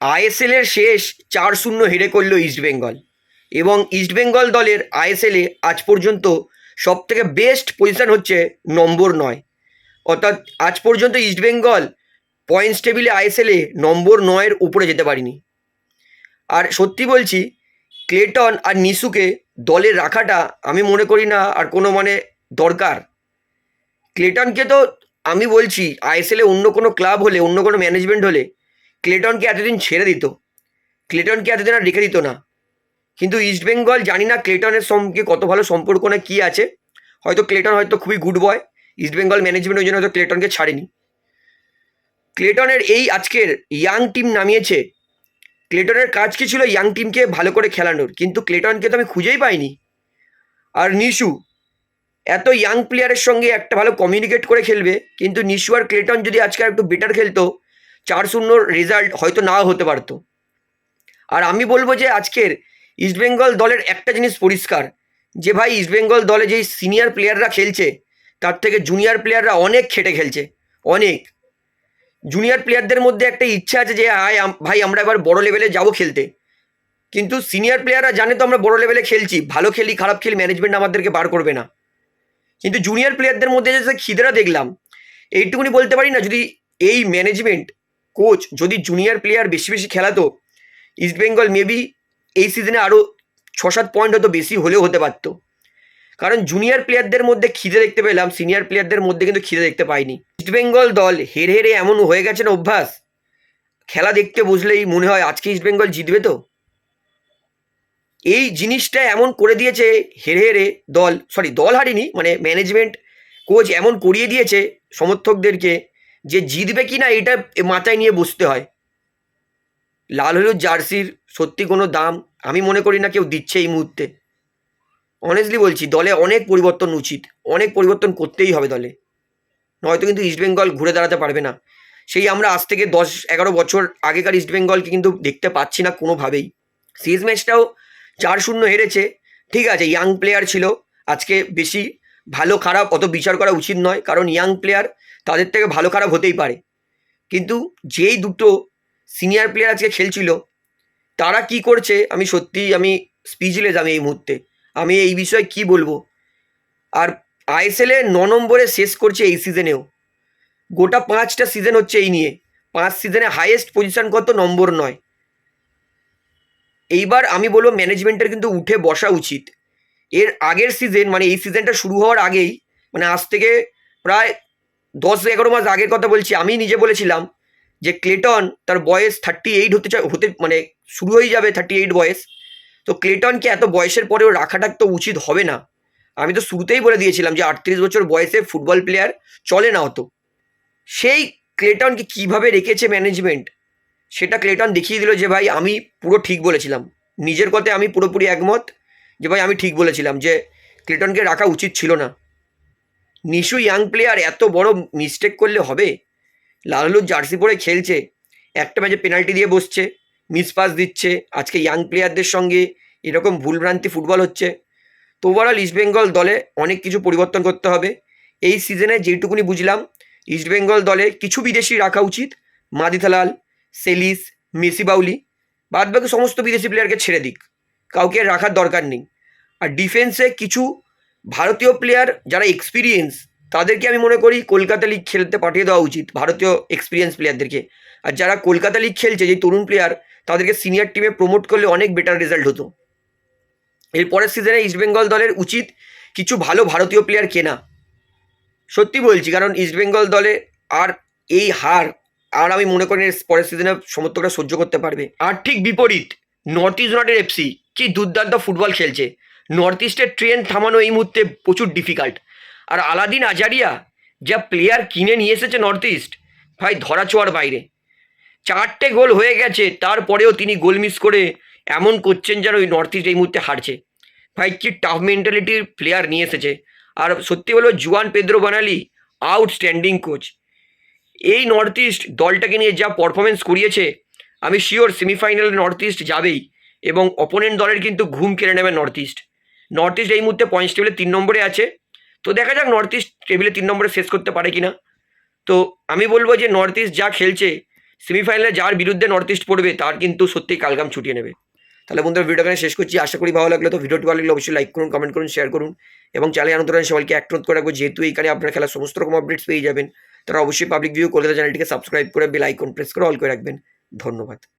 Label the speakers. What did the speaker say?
Speaker 1: আইএসএলের শেষ চার শূন্য হেরে করল ইস্টবেঙ্গল এবং ইস্টবেঙ্গল দলের আইএসএলে আজ পর্যন্ত সব থেকে বেস্ট পজিশন হচ্ছে নম্বর নয়। অর্থাৎ আজ পর্যন্ত ইস্টবেঙ্গল পয়েন্টস টেবিলে আইএসএলে নম্বর নয়ের উপরে যেতে পারিনি। আর সত্যি বলছি, ক্লেটন আর নিশুকে দলে রাখাটা আমি মনে করি না আর কোনো মানে দরকার। ক্লেটনকে তো আমি বলছি, আইএসএলে অন্য কোনো ক্লাব হলে, অন্য কোনো ম্যানেজমেন্ট হলে ক্লেটনকে এতদিন ছেড়ে দিত। ক্লেটনকে এতদিন আর রেখে দিত না। কিন্তু ইস্টবেঙ্গল জানি না ক্লেটনের সঙ্গে কত ভালো সম্পর্ক না কী আছে। হয়তো ক্লেটন হয়তো খুবই গুড বয়। ইস্টবেঙ্গল ম্যানেজমেন্ট ওই জন্য হয়তো ক্লেটনকে ছাড়েনি। ক্লেটনের এই আজকের ইয়াং টিম নামিয়েছে। ক্লেটনের কাজ কি ছিল ইয়াং টিমকে ভালো করে খেলানোর? কিন্তু ক্লেটনকে তো আমি খুঁজেই পাইনি। আর নিশু, এত ইয়াং প্লেয়ারের সঙ্গে একটা ভালো কমিউনিকেট করে খেলবে। কিন্তু নিশু আর ক্লেটন যদি আজকে একটু বেটার খেলতো চার শূন্য রেজাল্ট হয়তো নাও হতে পারতো। আর আমি বলব যে আজকের ইস্টবেঙ্গল দলের একটা জিনিস পরিষ্কার, যে ভাই ইস্টবেঙ্গল দলে যেই সিনিয়র প্লেয়াররা খেলছে, তার থেকে জুনিয়র প্লেয়াররা অনেক খেটে খেলছে, অনেক। জুনিয়র প্লেয়ারদের মধ্যে একটা ইচ্ছা আছে যে, আয় ভাই আমরা এবার বড় লেভেলে যাব খেলতে। কিন্তু সিনিয়র প্লেয়াররা জানে তো আমরা বড় লেভেলে খেলছি, ভালো খেলি, খারাপ খেলি ম্যানেজমেন্ট আমাদেরকে বার করবে না। কিন্তু জুনিয়র প্লেয়ারদের মধ্যে যে খিদেরা দেখলাম, এইটুকুনি বলতে পারি না, যদি এই ম্যানেজমেন্ট কোচ যদি জুনিয়র প্লেয়ার বেশি বেশি খেলাতো ইস্টবেঙ্গল মেবি এই সিজনে আরও ছ সাত পয়েন্ট হয়তো বেশি হলেও হতে পারতো। কারণ জুনিয়র প্লেয়ারদের মধ্যে খিদে দেখতে পেলাম সিনিয়র প্লেয়ারদের মধ্যে কিন্তু খিদে দেখতে পাইনি। ইস্টবেঙ্গল দল হেরে হেরে এমন হয়ে গেছে না অভ্যাস? খেলা দেখতে বুঝলেই মনে হয় আজকে ইস্টবেঙ্গল জিতবে তো? এই জিনিসটা এমন করে দিয়েছে, হেরে হেরে দল সরি দল হারিনি মানে ম্যানেজমেন্ট কোচ এমন করিয়ে দিয়েছে সমর্থকদেরকে যে জিতবে কি না এটা মাথায় নিয়ে বসতে হয়। লাল হলুদ জার্সির সত্যি কোনো দাম আমি মনে করি না কেউ দিচ্ছে এই মুহূর্তে। অনেস্টলি বলছি, দলে অনেক পরিবর্তন উচিত, অনেক পরিবর্তন করতেই হবে দলে। নয়তো কিন্তু ইস্টবেঙ্গল ঘুরে দাঁড়াতে পারবে না। সেই আমরা আজ থেকে দশ, এগারো বছর আগেকার ইস্টবেঙ্গলকে কিন্তু দেখতে পাচ্ছি না কোনোভাবেই। সিরিজ ম্যাচটাও চার শূন্য হেরেছে। ঠিক আছে ইয়াং প্লেয়ার ছিল, আজকে বেশি ভালো খারাপ অত বিচার করা উচিত নয়, কারণ ইয়াং প্লেয়ার তাদের থেকে ভালো খারাপ হতেই পারে। কিন্তু যেই দুটো সিনিয়র প্লেয়ার আজকে খেলছিল, তারা কি করছে? আমি সত্যি আমি স্পিচলেস আমি এই মুহূর্তে। আমি এই বিষয়ে কি বলব? আর আইএসএলে ন নম্বরে শেষ করছে এই সিজনেও গোটা পাঁচটা সিজন হচ্ছে এই নিয়ে। পাঁচ সিজনে হাইয়েস্ট পজিশন কত? নম্বর নয়। এইবার আমি বলব ম্যানেজমেন্টের কিন্তু উঠে বসা উচিত। এর আগের সিজন মানে এই সিজনটা শুরু হওয়ার আগেই মানে আজ থেকে প্রায় দশ এগারো মাস আগের কথা বলছি, আমি নিজে বলেছিলাম যে ক্লেটন তার বয়স থার্টি এইট হতে হতে মানে শুরু হয়ে যাবে থার্টি এইট বয়স। তো ক্লেটনকে এত বয়সের পরেও রাখাটা তো উচিত হবে না। আমি তো শুরুতেই বলে দিয়েছিলাম যে আটত্রিশ বছর বয়সে ফুটবল প্লেয়ার চলে না অত। সেই ক্লেটনকে কীভাবে রেখেছে ম্যানেজমেন্ট সেটা ক্লেটন দেখিয়ে দিল যে ভাই, আমি পুরো ঠিক বলেছিলাম। নিজের কথায় আমি পুরোপুরি একমত। যে ভাই আমি ঠিক বলেছিলাম যে ক্লেটনকে রাখা উচিত ছিল না। নিশু ইয়াং প্লেয়ার এত বড় মিস্টেক করলে হবে? লাল জার্সি পরে খেলছে, একটা ম্যাচে পেনাল্টি দিয়ে বসছে মিস পাস দিচ্ছে, আজকে ইয়াং প্লেয়ারদের সঙ্গে এরকম ভুলভ্রান্তি ফুটবল হচ্ছে। তো ওভারঅল ইস্টবেঙ্গল দলে অনেক কিছু পরিবর্তন করতে হবে। এই সিজনে যেটুকুনি বুঝলাম ইস্টবেঙ্গল দলে কিছু বিদেশি রাখা উচিত, মাদিথালাল, সেলিস মেসি বাউলি বাদ বাকি সমস্ত বিদেশি প্লেয়ারকে ছেড়ে দিক। কাউকে রাখার দরকার নেই। আর ডিফেন্সে কিছু ভারতীয় প্লেয়ার যারা এক্সপিরিয়েন্স তাদেরকে আমি মনে করি কলকাতা লিগ খেলতে পাঠিয়ে দেওয়া উচিত, ভারতীয় এক্সপিরিয়েন্স প্লেয়ারদেরকে আর যারা কলকাতা লিগ খেলছে, যে তরুণ প্লেয়ার তাদেরকে সিনিয়র টিমে প্রমোট করলে অনেক বেটার রেজাল্ট হতো। এরপরের সিজনে ইস্টবেঙ্গল দলের উচিত কিছু ভালো ভারতীয় প্লেয়ার কেনা। সত্যি বলছি, কারণ ইস্টবেঙ্গল দলে আর এই হার, আর আমি মনে করি পরের সিজনে সমর্থকরা সহ্য করতে পারবে। আর ঠিক বিপরীত নর্থ ইস্ট ইউনাইটেড এফসি কি দুর্দান্ত ফুটবল খেলছে। নর্থ ইস্টের ট্রেন থামানো এই মুহূর্তে প্রচুর ডিফিকাল্ট আর আলাদিন আজারিয়া, যা প্লেয়ার কিনে নিয়ে এসেছে নর্থ ইস্ট ভাই ধরা বাইরে। চারটে গোল হয়ে গেছে, তারপরেও তিনি গোল মিস করে এমন করছেন যেন ওই নর্থ ইস্ট এই মুহূর্তে হারছে। ভাই কি টাফ মেন্টালিটির প্লেয়ার নিয়ে এসেছে। আর সত্যি বলব, Juan Pedro Benali outstanding coach এই নর্থ ইস্ট দলটাকে নিয়ে যা পারফরমেন্স করিয়েছে, আমি শিওর সেমিফাইনালে নর্থ ইস্ট যাবেই। এবং অপোনেন্ট দলের কিন্তু ঘুম কেড়ে নেবে নর্থ ইস্ট নর্থ ইস্ট এই মুহূর্তে পয়েন্টস টেবিলে তিন নম্বরে আছে। তো দেখা যাক নর্থ ইস্ট টেবিলে তিন নম্বরে শেষ করতে পারে কিনা। তো আমি বলব যে নর্থ ইস্ট যা খেলছে সেমিফাইনালে যার বিরুদ্ধে নর্থ ইস্ট পড়বে, তার কিন্তু সত্যিই কালগাম ছুটিয়ে নেবে। তাহলে বন্ধুরা ভিডিওটা এখানে শেষ করছি। আশা করি ভালো লাগল। তো ভিডিওটি ভালো লাগলে অবশ্যই লাইক করুন কমেন্ট করুন শেয়ার করুন। এবং চ্যানেল আনন্দ সবাইকে অ্যাক্ট করে রাখব। যেহেতু এইখানে আপনার খেলার সমস্ত রকম আপডেটস পেয়ে যাবেন, তারা অবশ্যই পাবলিক ভিউ কলকাতা চ্যানেলটিকে সাবস্ক্রাইব করে বেল আইকন প্রেস করে অল করে রাখবেন। ধন্যবাদ।